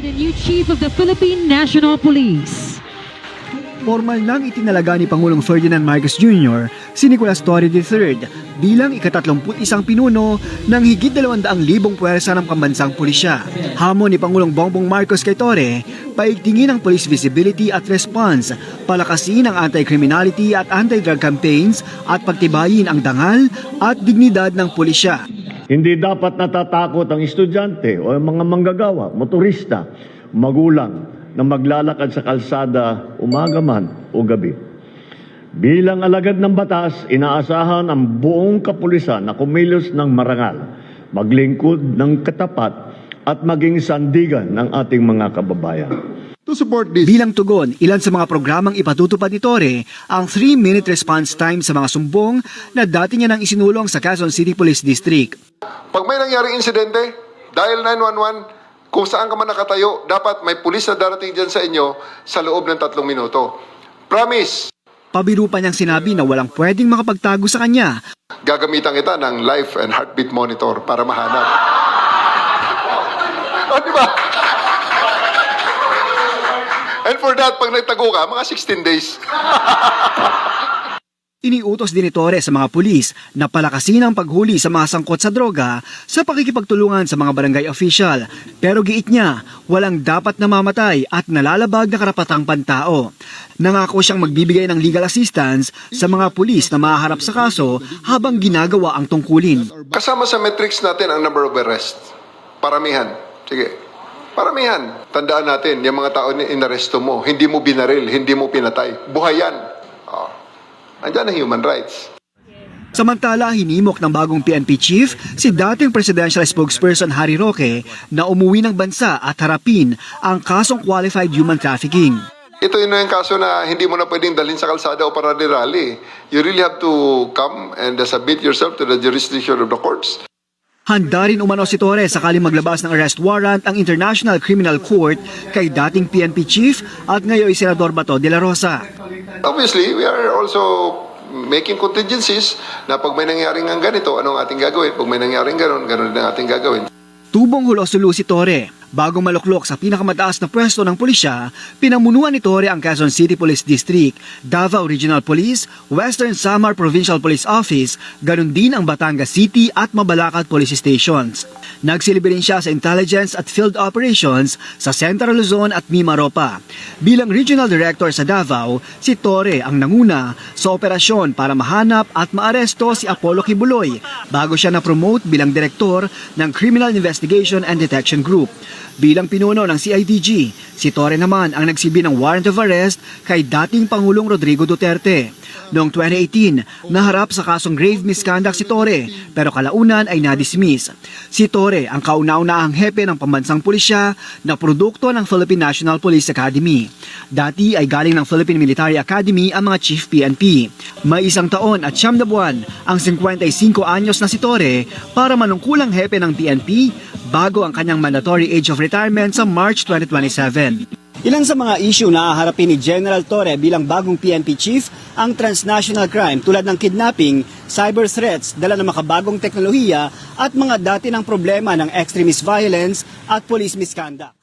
Chief of the Philippine National Police. Formal nang itinalaga ni Pangulong Ferdinand Marcos Jr. si Nicolas Torre III bilang ikatatlumput-isang pinuno ng higit 200,000 puwersa ng pambansang pulisya. Hamon ni Pangulong Bongbong Marcos kay Torre, paigtingin ang police visibility at response, palakasin ang anti-criminality at anti-drug campaigns at pagtibayin ang dangal at dignidad ng pulisya. Hindi dapat natatakot ang estudyante o ang mga manggagawa, motorista, magulang na maglalakad sa kalsada umaga man o gabi. Bilang alagad ng batas, inaasahan ang buong kapulisan na kumilos ng marangal, maglingkod ng katapat at maging sandigan ng ating mga kababayan. To support this, Bilang tugon, ilan sa mga programang ipatutupad ni Torre ang 3-minute response time sa mga sumbong na dati niya nang isinulong sa Quezon City Police District. pag may nangyaring insidente, dial 911, kung saan ka man nakatayo, dapat may pulis na darating dyan sa inyo sa loob ng tatlong minuto. Promise, Pabiru pa niyang sinabi na walang pwedeng makapagtago sa kanya gagamitan kita ng life and heartbeat monitor para mahanap. o, di ba? And for that, pag nagtago ka, mga 16 days. Iniutos din ni Torre sa mga pulis na palakasin ang paghuli sa mga sangkot sa droga sa pakikipagtulungan sa mga barangay official. Pero giit niya, walang dapat namamatay at nalalabag na karapatang pantao. Nangako siyang magbibigay ng legal assistance sa mga pulis na maharap sa kaso habang ginagawa ang tungkulin. Kasama sa metrics natin ang number of arrests. Paramihan. Sige. Paramihan. Tandaan natin, yung mga tao na inaresto mo, hindi mo binaril, hindi mo pinatay. Buhay yan. Oh. Andyan ang human rights. Samantala, hinimok ng bagong PNP chief si dating presidential spokesperson Harry Roque na umuwi ng bansa at harapin ang kasong qualified human trafficking. Ito yun yung kaso na hindi mo na pwedeng dalhin sa kalsada o para rally. You really have to come and uh, submit yourself to the jurisdiction of the courts. Handa rin umano si Torres sakaling maglabas ng arrest warrant ang International Criminal Court kay dating PNP chief at ngayon Senador Bato de la Rosa. Obviously, we are also making contingencies na pag may nangyaring ang ganito, anong ating gagawin? Pag may nangyaring ganon, ganon din ang ating gagawin. Tubong hulo-sulo si Torre. Bago maluklok sa pinakamataas na pwesto ng pulisya, pinamunuan ni Torre ang Quezon City Police District, Davao Regional Police, Western Samar Provincial Police Office, ganun din ang Batangas City at Mabalacat Police Stations. Nagsilbi rin siya sa intelligence at field operations sa Central Luzon at Mimaropa. Bilang Regional Director sa Davao, si Torre ang nanguna sa operasyon para mahanap at maaresto si Apollo Kibuloy bago siya na-promote bilang Direktor ng Criminal Investigation and Detection Group. Bilang pinuno ng CIDG, si Torre naman ang nagsibi ng warrant of arrest kay dating Pangulong Rodrigo Duterte. Noong 2018, naharap sa kasong grave misconduct si Torre pero kalaunan ay na-dismiss. Si Torre ang kauna-unahang hepe ng pambansang pulisya na produkto ng Philippine National Police Academy. Dati ay galing ng Philippine Military Academy ang mga chief PNP. May isang taon at siyam na buwan ang 55 anyos na si Torre para manungkulang hepe ng PNP bago ang kanyang mandatory age of retirement sa March 2027. Ilan sa mga issue na haharapin ni General Torre bilang bagong PNP chief ang transnational crime tulad ng kidnapping, cyber threats, dala ng makabagong teknolohiya at mga dati ng problema ng extremist violence at police misconduct.